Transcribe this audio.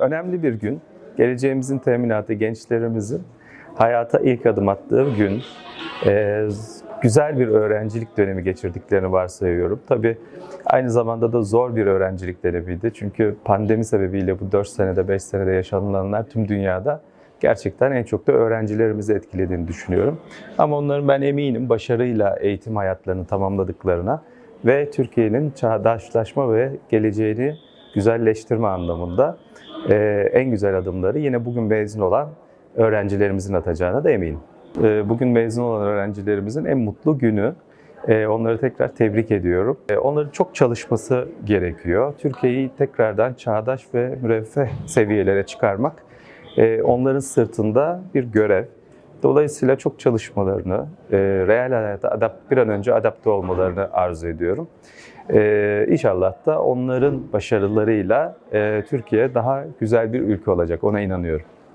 önemli bir gün. Geleceğimizin teminatı gençlerimizin hayata ilk adım attığı gün. Ee, güzel bir öğrencilik dönemi geçirdiklerini varsayıyorum. Tabii aynı zamanda da zor bir öğrencilik dönemiydi. Çünkü pandemi sebebiyle bu 4 senede 5 senede yaşanılanlar tüm dünyada gerçekten en çok da öğrencilerimizi etkilediğini düşünüyorum. Ama onların ben eminim başarıyla eğitim hayatlarını tamamladıklarına ve Türkiye'nin çağdaşlaşma ve geleceğini güzelleştirme anlamında e, en güzel adımları yine bugün mezun olan öğrencilerimizin atacağına da eminim. E, Bugün mezun olan öğrencilerimizin en mutlu günü. E, Onları tekrar tebrik ediyorum. Onların çok çalışması gerekiyor. Türkiye'yi tekrardan çağdaş ve müreffeh seviyelere çıkarmak onların sırtında bir görev. Dolayısıyla çok çalışmalarını, e, reel hayata adapt, bir an önce adapte olmalarını arzu ediyorum. E, inşallah da onların başarılarıyla e, Türkiye daha güzel bir ülke olacak. Ona inanıyorum.